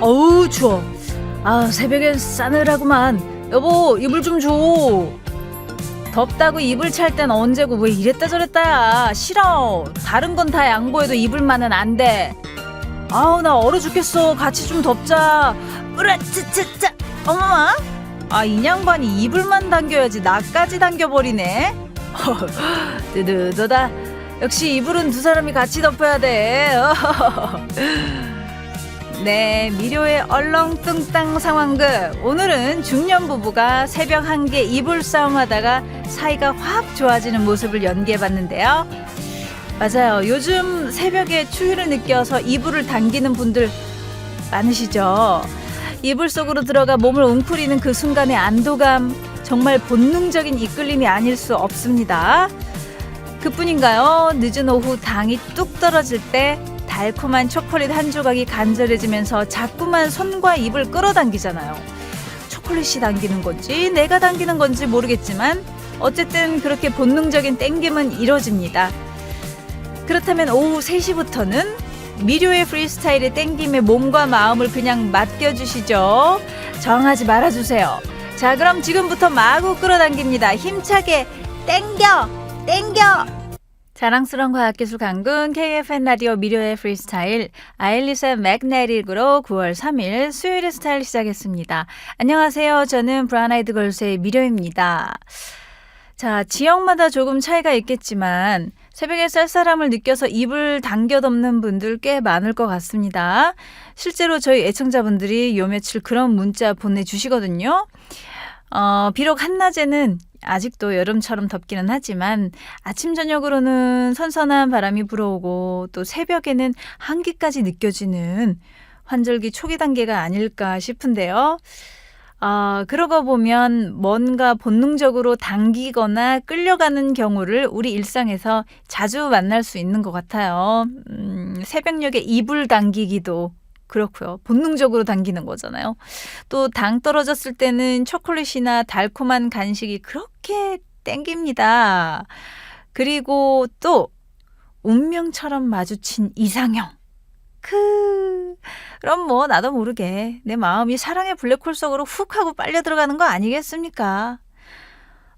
어우 추워. 아 새벽엔 싸늘하구만. 여보 이불 좀 줘. 덥다고 이불 찰 땐 언제고 왜 이랬다 저랬다야. 싫어. 다른 건 다 양보해도 이불만은 안 돼. 아우 나 얼어 죽겠어. 같이 좀 덥자. 으라 쯔쯔쯔. 어머마. 아 인양반이 이불만 당겨야지 나까지 당겨버리네. 뜨드드다. 역시 이불은 두 사람이 같이 덮어야 돼. 네, 미료의 얼렁뚱땅 상황극. 오늘은 중년 부부가 새벽 한개 이불 싸움하다가 사이가 확 좋아지는 모습을 연기해봤는데요. 맞아요. 요즘 새벽에 추위를 느껴서 이불을 당기는 분들 많으시죠? 이불 속으로 들어가 몸을 웅크리는 그 순간의 안도감, 정말 본능적인 이끌림이 아닐 수 없습니다. 그뿐인가요? 늦은 오후 당이 뚝 떨어질 때 달콤한 초콜릿 한 조각이 간절해지면서 자꾸만 손과 입을 끌어당기잖아요. 초콜릿이 당기는 건지 내가 당기는 건지 모르겠지만 어쨌든 그렇게 본능적인 땡김은 이뤄집니다. 그렇다면 오후 3시부터는 미료의 프리스타일의 땡김에 몸과 마음을 그냥 맡겨주시죠. 정하지 말아주세요. 자, 그럼 지금부터 마구 끌어당깁니다. 힘차게 땡겨! 땡겨! 자랑스러운 과학기술 강군 KFN 라디오 미료의 프리스타일 아일리사 맥네릭으로 9월 3일 수요일의 스타일 시작했습니다. 안녕하세요. 저는 브라운 아이드 걸스의 미료입니다. 자, 지역마다 조금 차이가 있겠지만 새벽에 쌀쌀함을 느껴서 입을 당겨 덮는 분들 꽤 많을 것 같습니다. 실제로 저희 애청자분들이 요 며칠 그런 문자 보내주시거든요. 어, 비록 한낮에는 아직도 여름처럼 덥기는 하지만 아침 저녁으로는 선선한 바람이 불어오고 또 새벽에는 한기까지 느껴지는 환절기 초기 단계가 아닐까 싶은데요. 아, 그러고 보면 뭔가 본능적으로 당기거나 끌려가는 경우를 우리 일상에서 자주 만날 수 있는 것 같아요. 음, 새벽녘에 이불 당기기도 그렇고요. 본능적으로 당기는 거잖아요. 또 당 떨어졌을 때는 초콜릿이나 달콤한 간식이 그렇게 땡깁니다. 그리고 또 운명처럼 마주친 이상형. 그 그럼 뭐 나도 모르게 내 마음이 사랑의 블랙홀 속으로 훅 하고 빨려 들어가는 거 아니겠습니까?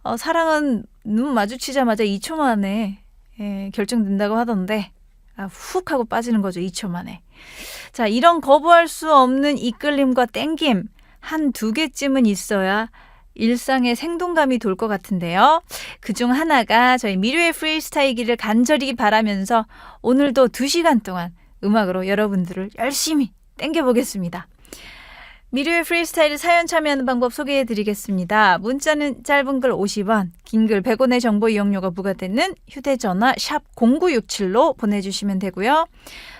어, 사랑은 눈 마주치자마자 2초 만에 예, 결정된다고 하던데 아, 훅 하고 빠지는 거죠 2초 만에. 자 이런 거부할 수 없는 이끌림과 땡김 한 두 개쯤은 있어야 일상의 생동감이 돌 것 같은데요. 그 중 하나가 저희 미래의 프리스타일기를 간절히 바라면서 오늘도 두 시간 동안 음악으로 여러분들을 열심히 땡겨보겠습니다. 미래의 프리스타일 사연 참여하는 방법 소개해 드리겠습니다. 문자는 짧은 글 50원, 긴 글 100원의 정보 이용료가 부과되는 휴대전화 샵 0967로 보내주시면 되고요.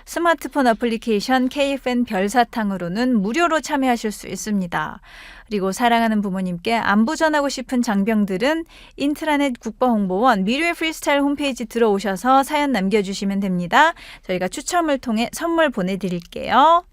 스마트폰 어플리케이션 KFN 별사탕으로는 무료로 참여하실 수 있습니다. 그리고 사랑하는 부모님께 안부 전하고 싶은 장병들은 인트라넷 국가홍보원 미래의 프리스타일 홈페이지 들어오셔서 사연 남겨주시면 됩니다. 저희가 추첨을 통해 선물 보내드릴게요.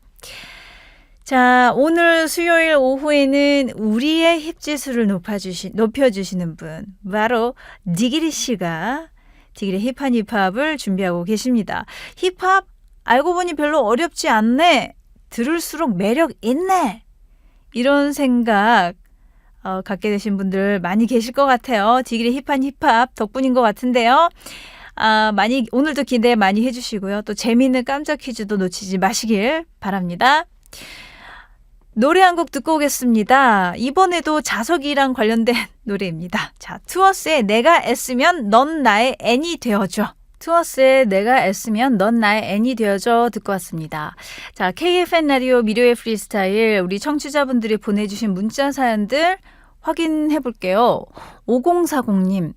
자, 오늘 수요일 오후에는 우리의 힙지수를 높아주시, 높여주시는 분, 바로 디기리 씨가 디기리 힙한 힙합을 준비하고 계십니다. 힙합 알고 보니 별로 어렵지 않네. 들을수록 매력 있네. 이런 생각 어, 갖게 되신 분들 많이 계실 것 같아요. 디기리 힙한 힙합 덕분인 것 같은데요. 아, 많이 오늘도 기대 많이 해주시고요. 또 재미있는 깜짝 퀴즈도 놓치지 마시길 바랍니다. 노래 한 곡 듣고 오겠습니다. 이번에도 자석이랑 관련된 노래입니다. 자, 투어스의 내가 애쓰면 넌 나의 애니 되어줘. 투어스의 내가 애쓰면 넌 나의 애니 되어줘 듣고 왔습니다. 자, KFN 라디오 미료의 프리스타일 우리 청취자분들이 보내주신 문자 사연들 확인해 볼게요. 5040님,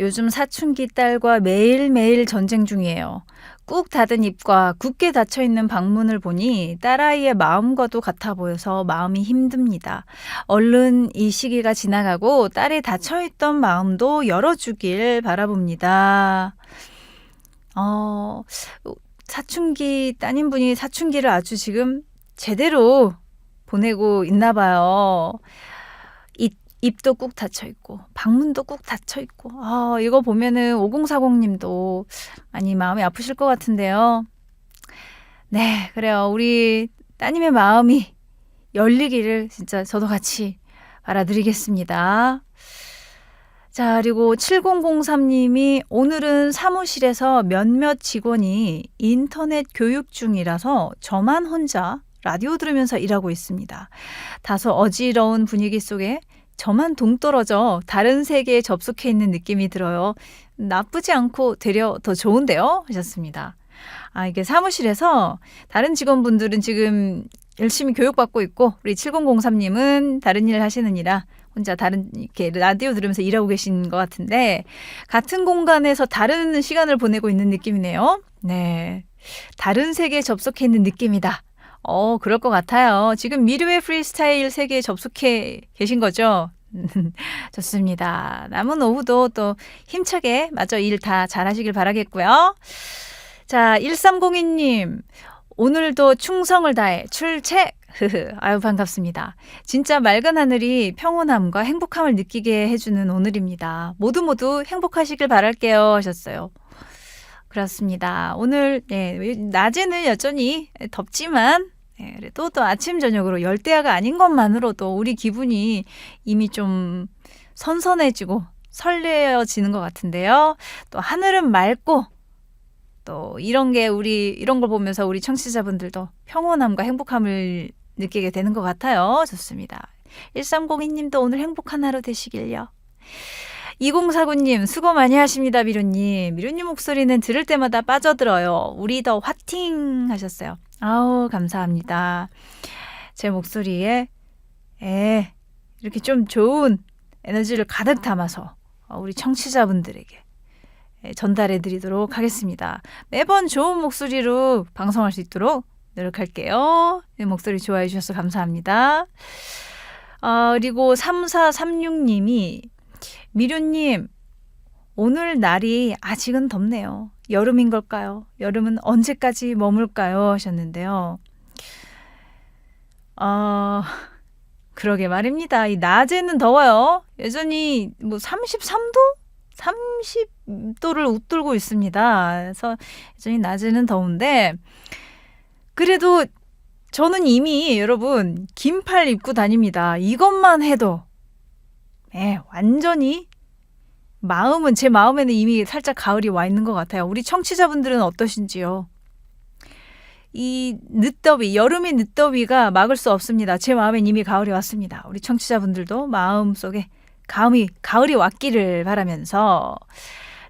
요즘 사춘기 딸과 매일매일 전쟁 중이에요. 꾹 닫은 입과 굳게 닫혀 있는 방문을 보니 딸아이의 마음과도 같아 보여서 마음이 힘듭니다. 얼른 이 시기가 지나가고 딸의 닫혀 있던 마음도 열어주길 바라봅니다. 어, 사춘기 따님분이 사춘기를 아주 지금 제대로 보내고 있나 봐요. 입, 입도 꾹 닫혀 있고 방문도 꾹 닫혀 있고 아, 이거 보면은 5040 님도 많이 마음이 아프실 것 같은데요. 네, 그래요. 우리 따님의 마음이 열리기를 진짜 저도 같이 바라드리겠습니다. 자, 그리고 7003님이 오늘은 사무실에서 몇몇 직원이 인터넷 교육 중이라서 저만 혼자 라디오 들으면서 일하고 있습니다. 다소 어지러운 분위기 속에 저만 동떨어져 다른 세계에 접속해 있는 느낌이 들어요. 나쁘지 않고 되려 더 좋은데요? 하셨습니다. 아, 이게 사무실에서 다른 직원분들은 지금 열심히 교육받고 있고, 우리 7003님은 다른 일을 하시느니라 혼자 다른 이렇게 라디오 들으면서 일하고 계신 것 같은데, 같은 공간에서 다른 시간을 보내고 있는 느낌이네요. 네. 다른 세계에 접속해 있는 느낌이다. 어, 그럴 것 같아요. 지금 미르의 프리스타일 세계에 접속해 계신 거죠? 좋습니다. 남은 오후도 또 힘차게 마저 일 다 잘하시길 바라겠고요. 자, 1302님. 오늘도 충성을 다해 출첵! 아유, 반갑습니다. 진짜 맑은 하늘이 평온함과 행복함을 느끼게 해주는 오늘입니다. 모두 모두 행복하시길 바랄게요. 하셨어요. 그렇습니다. 오늘, 네, 낮에는 여전히 덥지만, 네, 그래도 또 아침, 저녁으로 열대야가 아닌 것만으로도 우리 기분이 이미 좀 선선해지고 설레어지는 것 같은데요. 또 하늘은 맑고, 또 이런 게 우리 이런 걸 보면서 우리 청취자분들도 평온함과 행복함을 느끼게 되는 것 같아요. 좋습니다. 1302님도 오늘 행복한 하루 되시길요. 2049님 수고 많이 하십니다 미루님 미루님 목소리는 들을 때마다 빠져들어요 우리 더 화팅 하셨어요 아우 감사합니다 제 목소리에 에 이렇게 좀 좋은 에너지를 가득 담아서 우리 청취자분들에게 예, 전달해 드리도록 하겠습니다. 매번 좋은 목소리로 방송할 수 있도록 노력할게요. 네, 목소리 좋아해 주셔서 감사합니다. 어, 그리고 3436님이 미류님 오늘 날이 아직은 덥네요. 여름인 걸까요? 여름은 언제까지 머물까요? 하셨는데요. 어, 그러게 말입니다. 이 낮에는 더워요. 여전히 뭐 33도? 30도를 웃돌고 있습니다. 그래서 여전히 낮에는 더운데 그래도 저는 이미 여러분 긴팔 입고 다닙니다. 이것만 해도 네, 완전히 마음은 제 마음에는 이미 살짝 가을이 와 있는 것 같아요. 우리 청취자분들은 어떠신지요? 이 늦더위, 여름의 늦더위가 막을 수 없습니다. 제 마음엔 이미 가을이 왔습니다. 우리 청취자분들도 마음 속에 가을이, 가을이 왔기를 바라면서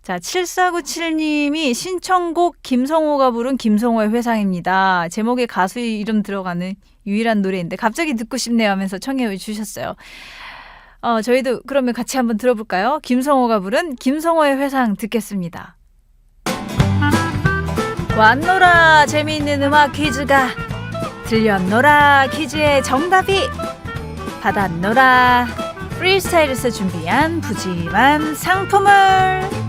자, 7497님이 신청곡 김성호가 부른 김성호의 회상입니다. 제목에 가수 이름 들어가는 유일한 노래인데 갑자기 듣고 싶네요 하면서 청해 주셨어요. 어, 저희도 그러면 같이 한번 들어볼까요? 김성호가 부른 김성호의 회상 듣겠습니다. 왔노라 재미있는 음악 퀴즈가 들렸노라 퀴즈의 정답이 받았노라 프리스타일에서 준비한 푸짐한 상품을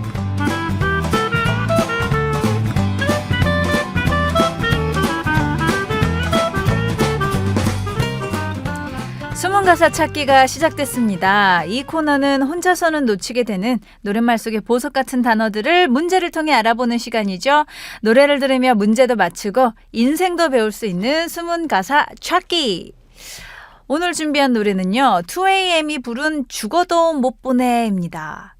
숨은 가사 찾기가 시작됐습니다. 이 코너는 혼자서는 놓치게 되는 노랫말 속의 보석 같은 단어들을 문제를 통해 알아보는 시간이죠. 노래를 들으며 문제도 맞추고 인생도 배울 수 있는 숨은 가사 찾기. 오늘 준비한 노래는요. 2AM이 부른 죽어도 못 보내입니다.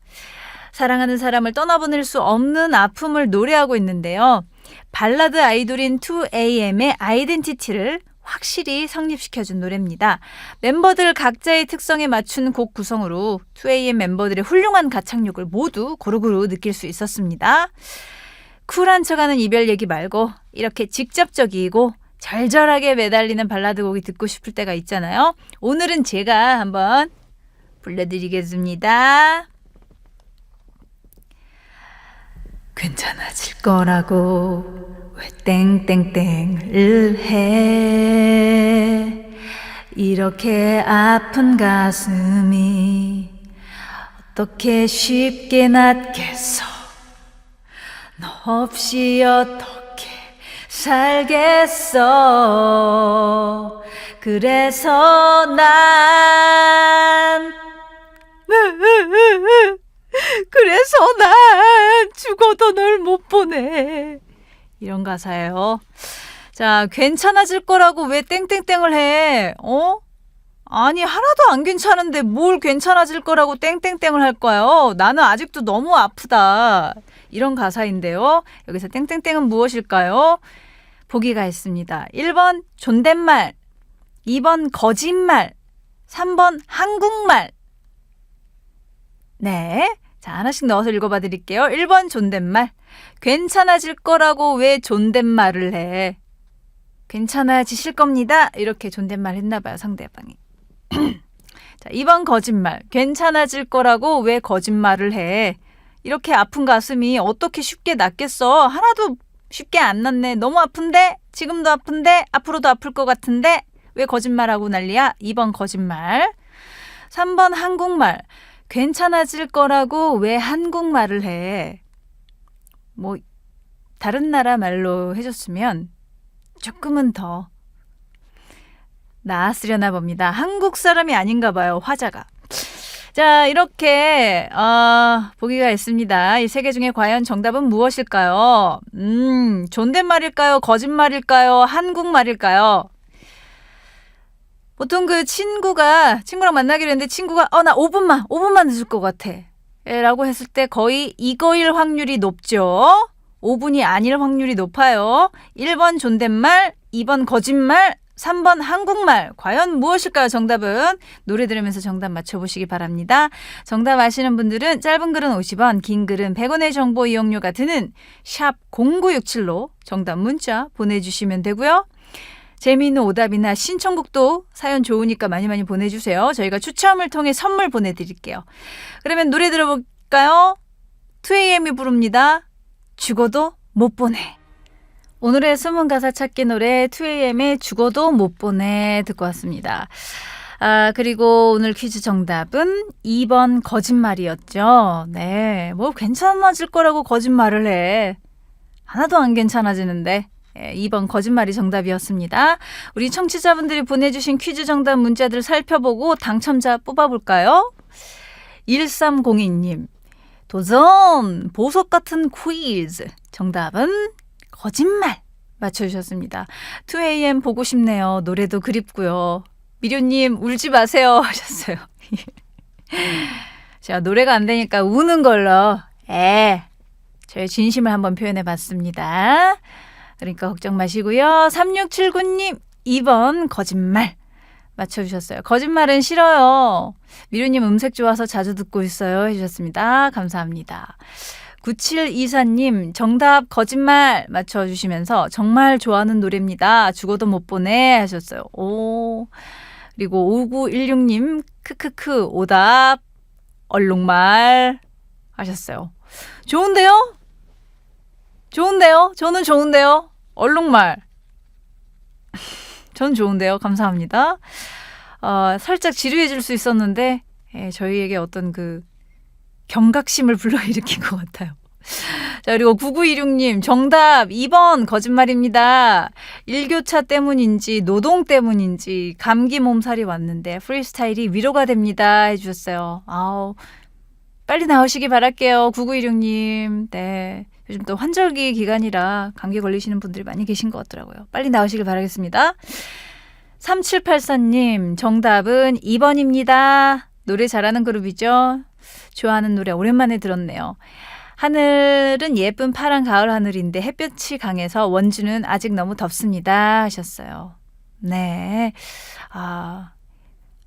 사랑하는 사람을 떠나보낼 수 없는 아픔을 노래하고 있는데요. 발라드 아이돌인 2AM의 아이덴티티를 확실히 성립시켜준 노래입니다. 멤버들 각자의 특성에 맞춘 곡 구성으로 2AM 멤버들의 훌륭한 가창력을 모두 고루고루 느낄 수 있었습니다. 쿨한 척하는 이별 얘기 말고 이렇게 직접적이고 절절하게 매달리는 발라드 곡이 듣고 싶을 때가 있잖아요. 오늘은 제가 한번 불러드리겠습니다. 괜찮아질 거라고 왜 땡땡땡을 해. 이렇게 아픈 가슴이 어떻게 쉽게 낫겠어? 너 없이 어떻게 살겠어? 그래서 난 그래서 난 죽어도 널 못 보내 이런 가사예요. 자, 괜찮아질 거라고 왜 땡땡땡을 해? 어? 아니, 하나도 안 괜찮은데 뭘 괜찮아질 거라고 땡땡땡을 할까요? 나는 아직도 너무 아프다. 이런 가사인데요. 여기서 땡땡땡은 무엇일까요? 보기가 있습니다. 1번 존댓말, 2번 거짓말, 3번 한국말. 네. 자, 하나씩 넣어서 읽어봐 드릴게요. 1번 존댓말. 괜찮아질 거라고 왜 존댓말을 해? 괜찮아지실 겁니다. 이렇게 존댓말 했나 봐요, 상대방이. 자, 2번 거짓말. 괜찮아질 거라고 왜 거짓말을 해? 이렇게 아픈 가슴이 어떻게 쉽게 낫겠어? 하나도 쉽게 안 낫네. 너무 아픈데? 지금도 아픈데? 앞으로도 아플 것 같은데? 왜 거짓말하고 난리야? 2번 거짓말. 3번 한국말. 괜찮아질 거라고 왜 한국말을 해? 뭐, 다른 나라 말로 해줬으면 조금은 더 나았으려나 봅니다. 한국 사람이 아닌가 봐요, 화자가. 자, 이렇게, 어, 보기가 있습니다. 이 세 개 중에 과연 정답은 무엇일까요? 음, 존댓말일까요? 거짓말일까요? 한국말일까요? 보통 그 친구가, 친구랑 만나기로 했는데 친구가, 어, 나 5분만, 5분만 늦을 것 같아. 에, 라고 했을 때 거의 이거일 확률이 높죠? 5분이 아닐 확률이 높아요. 1번 존댓말, 2번 거짓말, 3번 한국말. 과연 무엇일까요? 정답은 노래 들으면서 정답 맞춰보시기 바랍니다. 정답 아시는 분들은 짧은 글은 50원, 긴 글은 100원의 정보 이용료가 드는 샵 0967로 정답 문자 보내주시면 되고요. 재미있는 오답이나 신청곡도 사연 좋으니까 많이 많이 보내주세요. 저희가 추첨을 통해 선물 보내드릴게요. 그러면 노래 들어볼까요? 2AM이 부릅니다. 죽어도 못 보내. 오늘의 숨은 가사 찾기 노래 2AM의 죽어도 못 보내 듣고 왔습니다. 아, 그리고 오늘 퀴즈 정답은 2번 거짓말이었죠. 네. 뭐 괜찮아질 거라고 거짓말을 해. 하나도 안 괜찮아지는데. 예, 2번 거짓말이 정답이었습니다. 우리 청취자분들이 보내주신 퀴즈 정답 문자들 살펴보고 당첨자 뽑아볼까요? 1302님. 도전! 보석 같은 퀴즈. 정답은 거짓말. 맞춰주셨습니다. 2AM 보고 싶네요. 노래도 그립고요. 미료님, 울지 마세요. 하셨어요. 제가 노래가 안 되니까 우는 걸로, 에, 저의 진심을 한번 표현해 봤습니다. 그러니까 걱정 마시고요. 3679님, 2번 거짓말. 맞춰주셨어요. 거짓말은 싫어요. 미루님 음색 좋아서 자주 듣고 있어요. 해주셨습니다. 감사합니다. 9724님, 정답 거짓말 맞춰주시면서 정말 좋아하는 노래입니다. 죽어도 못 보내 하셨어요. 오. 그리고 5916님, 크크크, 오답, 얼룩말 하셨어요. 좋은데요? 좋은데요? 저는 좋은데요? 얼룩말. 전 좋은데요. 감사합니다. 어, 살짝 지루해질 수 있었는데, 예, 저희에게 어떤 그 경각심을 불러일으킨 것 같아요. 자, 그리고 9926님, 정답 2번 거짓말입니다. 일교차 때문인지, 노동 때문인지, 감기 몸살이 왔는데, 프리스타일이 위로가 됩니다. 해주셨어요. 아우, 빨리 나오시기 바랄게요. 9926님. 네. 요즘 또 환절기 기간이라 감기 걸리시는 분들이 많이 계신 것 같더라고요. 빨리 나오시길 바라겠습니다. 3784님, 정답은 2번입니다. 노래 잘하는 그룹이죠. 좋아하는 노래 오랜만에 들었네요. 하늘은 예쁜 파란 가을 하늘인데 햇볕이 강해서 원주는 아직 너무 덥습니다. 하셨어요. 네. 아,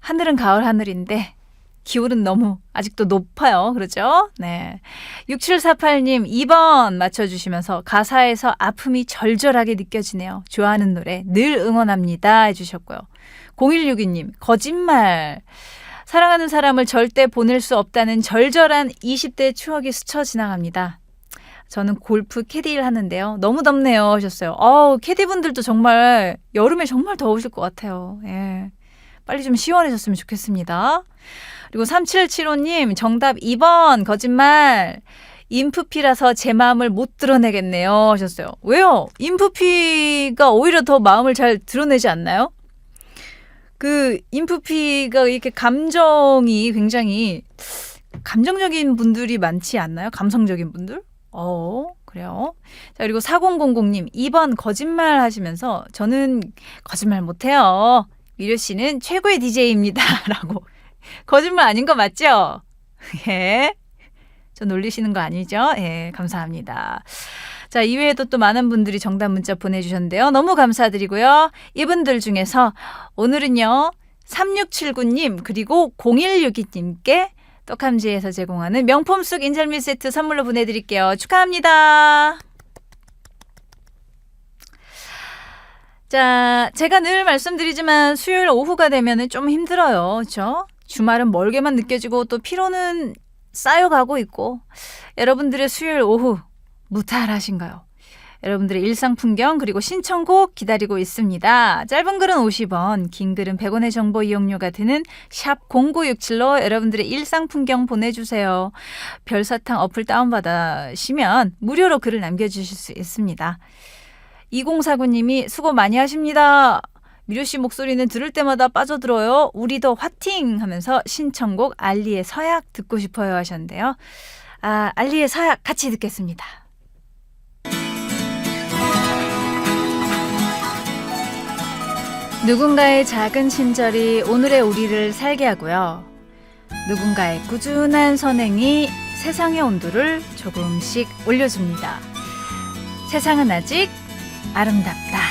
하늘은 가을 하늘인데 기온은 너무 아직도 높아요. 그렇죠? 네. 6748님 2번 맞춰주시면서 가사에서 아픔이 절절하게 느껴지네요. 좋아하는 노래 늘 응원합니다. 해주셨고요. 0162님 거짓말. 사랑하는 사람을 절대 보낼 수 없다는 절절한 20대 추억이 스쳐 지나갑니다. 저는 골프 캐디를 하는데요. 너무 덥네요. 하셨어요. 어우, 캐디분들도 정말 여름에 정말 더우실 것 같아요. 예. 빨리 좀 시원해졌으면 좋겠습니다. 그리고 3775님, 정답 2번, 거짓말. 인프피라서 제 마음을 못 드러내겠네요. 하셨어요. 왜요? 인프피가 오히려 더 마음을 잘 드러내지 않나요? 그, 인프피가 이렇게 감정이 굉장히 감정적인 분들이 많지 않나요? 감성적인 분들? 어, 그래요. 자, 그리고 4000님, 2번 거짓말 하시면서 저는 거짓말 못해요. 미려 씨는 최고의 DJ입니다. 라고. 거짓말 아닌 거 맞죠? 예. 저 놀리시는 거 아니죠? 예, 감사합니다. 자, 이외에도 또 많은 분들이 정답 문자 보내주셨는데요. 너무 감사드리고요. 이분들 중에서 오늘은요, 3679님, 그리고 0162님께 떡함지에서 제공하는 명품 쑥 인절미 세트 선물로 보내드릴게요. 축하합니다. 자, 제가 늘 말씀드리지만 수요일 오후가 되면 좀 힘들어요. 그렇죠? 주말은 멀게만 느껴지고 또 피로는 쌓여가고 있고 여러분들의 수요일 오후 무탈하신가요? 여러분들의 일상 풍경 그리고 신청곡 기다리고 있습니다. 짧은 글은 50원, 긴 글은 100원의 정보 이용료가 드는 샵 0967로 여러분들의 일상 풍경 보내주세요. 별사탕 어플 다운받으시면 무료로 글을 남겨주실 수 있습니다. 2049님이 수고 많이 하십니다. 미료 씨 목소리는 들을 때마다 빠져들어요. 우리도 화팅 하면서 신청곡 알리의 서약 듣고 싶어요 하셨는데요. 아, 알리의 서약 같이 듣겠습니다. 누군가의 작은 친절이 오늘의 우리를 살게 하고요. 누군가의 꾸준한 선행이 세상의 온도를 조금씩 올려줍니다. 세상은 아직 아름답다.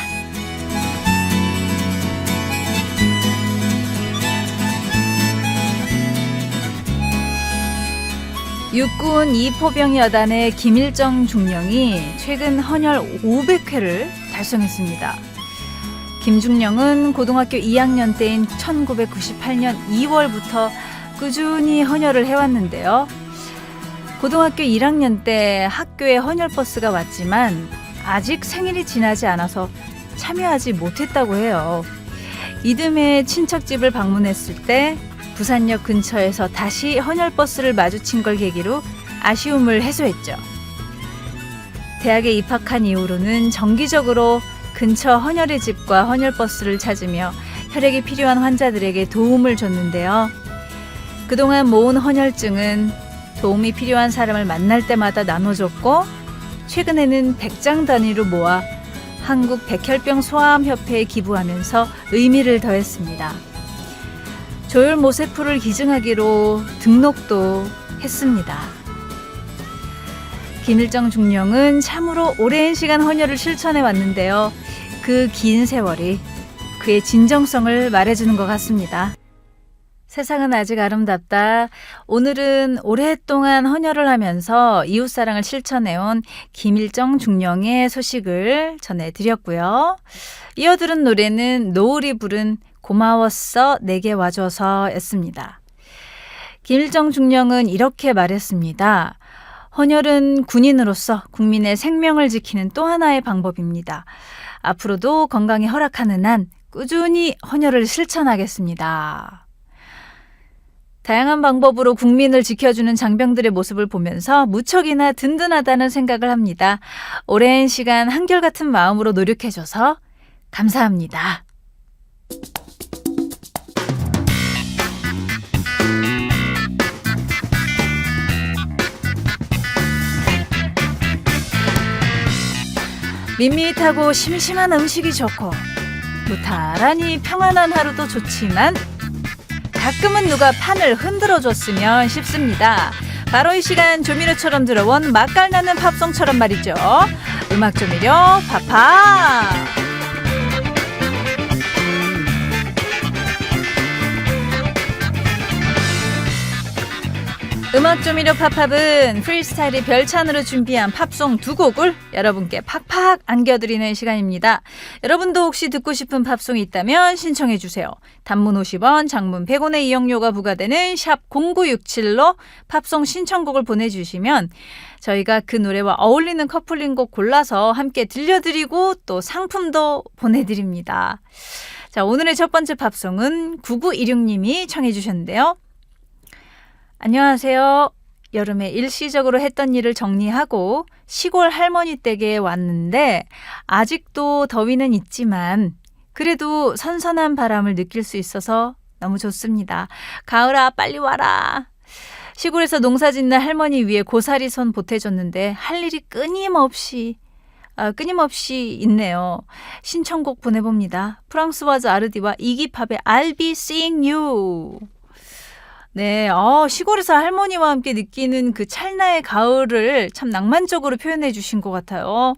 육군 이포병 여단의 김일정 중령이 최근 헌혈 500회를 달성했습니다. 김중령은 고등학교 2학년 때인 1998년 2월부터 꾸준히 헌혈을 해왔는데요. 고등학교 1학년 때 학교에 헌혈버스가 왔지만 아직 생일이 지나지 않아서 참여하지 못했다고 해요. 이듬해 친척집을 방문했을 때 부산역 근처에서 다시 헌혈버스를 마주친 걸 계기로 아쉬움을 해소했죠. 대학에 입학한 이후로는 정기적으로 근처 헌혈의 집과 헌혈버스를 찾으며 혈액이 필요한 환자들에게 도움을 줬는데요. 그동안 모은 헌혈증은 도움이 필요한 사람을 만날 때마다 나눠줬고 최근에는 100장 단위로 모아 한국 백혈병 소아암협회에 기부하면서 의미를 더했습니다. 조혈 모세풀을 기증하기로 등록도 했습니다. 김일정 중령은 참으로 오랜 시간 헌혈을 실천해 왔는데요. 그 긴 세월이 그의 진정성을 말해주는 것 같습니다. 세상은 아직 아름답다. 오늘은 오랫동안 헌혈을 하면서 이웃사랑을 실천해온 김일정 중령의 소식을 전해드렸고요. 이어들은 노래는 노을이 부른 고마웠어 내게 와줘서 였습니다. 김일정 중령은 이렇게 말했습니다. 헌혈은 군인으로서 국민의 생명을 지키는 또 하나의 방법입니다. 앞으로도 건강이 허락하는 한 꾸준히 헌혈을 실천하겠습니다. 다양한 방법으로 국민을 지켜주는 장병들의 모습을 보면서 무척이나 든든하다는 생각을 합니다. 오랜 시간 한결같은 마음으로 노력해줘서 감사합니다. 밋밋하고 심심한 음식이 좋고 무탈하니 평안한 하루도 좋지만 가끔은 누가 판을 흔들어 줬으면 싶습니다. 바로 이 시간 조미료처럼 들어온 맛깔나는 팝송처럼 말이죠. 음악 조미료 파파. 음악 조미료 팝팝은 프리스타일이 별찬으로 준비한 팝송 두 곡을 여러분께 팍팍 안겨드리는 시간입니다. 여러분도 혹시 듣고 싶은 팝송이 있다면 신청해 주세요. 단문 50원, 장문 100원의 이용료가 부과되는 샵 0967로 팝송 신청곡을 보내주시면 저희가 그 노래와 어울리는 커플링곡 골라서 함께 들려드리고 또 상품도 보내드립니다. 자, 오늘의 첫 번째 팝송은 9916님이 청해 주셨는데요. 안녕하세요. 여름에 일시적으로 했던 일을 정리하고 시골 할머니 댁에 왔는데 아직도 더위는 있지만 그래도 선선한 바람을 느낄 수 있어서 너무 좋습니다. 가을아 빨리 와라. 시골에서 농사 짓는 할머니 위에 고사리 선 보태줬는데 할 일이 끊임없이 아, 끊임없이 있네요. 신청곡 보내봅니다. 프랑스와즈 아르디와 이기팝의 I'll be seeing you. 네, 어, 시골에서 할머니와 함께 느끼는 그 찰나의 가을을 참 낭만적으로 표현해 주신 것 같아요.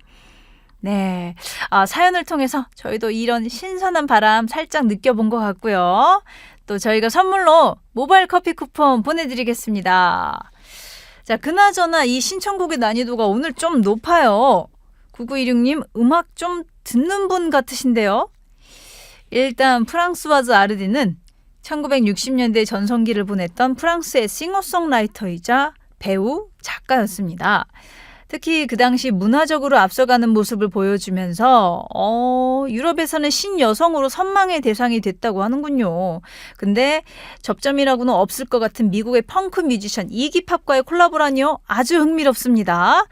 네. 아, 사연을 통해서 저희도 이런 신선한 바람 살짝 느껴본 것 같고요. 또 저희가 선물로 모바일 커피 쿠폰 보내드리겠습니다. 자, 그나저나 이 신청곡의 난이도가 오늘 좀 높아요. 9916님, 음악 좀 듣는 분 같으신데요? 일단, 프랑스와즈 아르디는 1960년대 전성기를 보냈던 프랑스의 싱어송라이터이자 배우, 작가였습니다. 특히 그 당시 문화적으로 앞서가는 모습을 보여주면서 어, 유럽에서는 신여성으로 선망의 대상이 됐다고 하는군요. 근데 접점이라고는 없을 것 같은 미국의 펑크 뮤지션 이기팝과의 콜라보라니요. 아주 흥미롭습니다.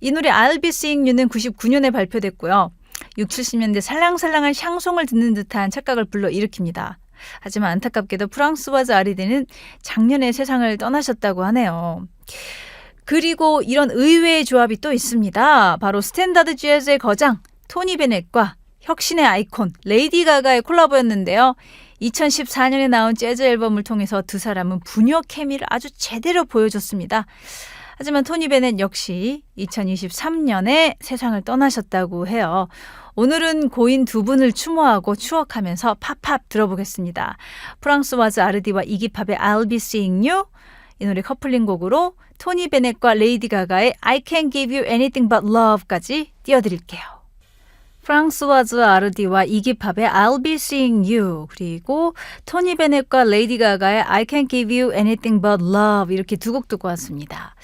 이 노래 I'll Be Seeing You는 99년에 발표됐고요. 6, 70년대 살랑살랑한 샹송을 듣는 듯한 착각을 불러일으킵니다. 하지만 안타깝게도 프랑스와즈 아리데는 작년에 세상을 떠나셨다고 하네요. 그리고 이런 의외의 조합이 또 있습니다. 바로 스탠다드 재즈의 거장 토니 베넷과 혁신의 아이콘 레이디 가가의 콜라보였는데요. 2014년에 나온 재즈 앨범을 통해서 두 사람은 부녀 케미를 아주 제대로 보여줬습니다. 하지만 토니 베넷 역시 2023년에 세상을 떠나셨다고 해요. 오늘은 고인 두 분을 추모하고 추억하면서 팝팝 들어보겠습니다. 프랑스 와즈 아르디와 이기팝의 I'll be seeing you 이 노래 커플링 곡으로 토니 베넷과 레이디 가가의 I can't give you anything but love까지 띄워드릴게요. 프랑스와즈 아르디와 이기팝의 I'll be seeing you 그리고 토니 베넷과 레이디 가가의 I can't give you anything but love 이렇게 두 곡 듣고 왔습니다.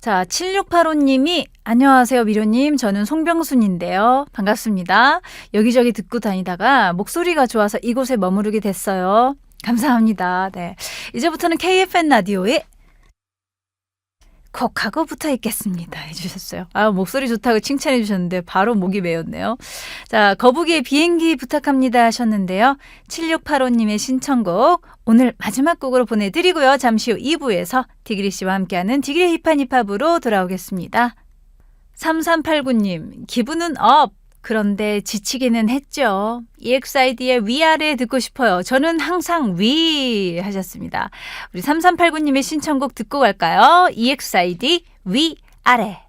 자, 7685님이 안녕하세요 미로님 저는 송병순인데요. 반갑습니다. 여기저기 듣고 다니다가 목소리가 좋아서 이곳에 머무르게 됐어요. 감사합니다. 네. 이제부터는 KFN 라디오에 콕하고 붙어 있겠습니다. 해주셨어요. 아, 목소리 좋다고 칭찬해 주셨는데 바로 목이 메었네요. 자, 거북이의 비행기 부탁합니다 하셨는데요. 7685님의 신청곡 오늘 마지막 곡으로 보내드리고요. 잠시 후 2부에서 디그리 씨와 함께하는 디그리 힙한 힙합으로 돌아오겠습니다. 3389님, 기분은 업! 그런데 지치기는 했죠. EXID의 위아래 듣고 싶어요. 저는 항상 위 하셨습니다. 우리 3389님의 신청곡 듣고 갈까요? EXID 위아래.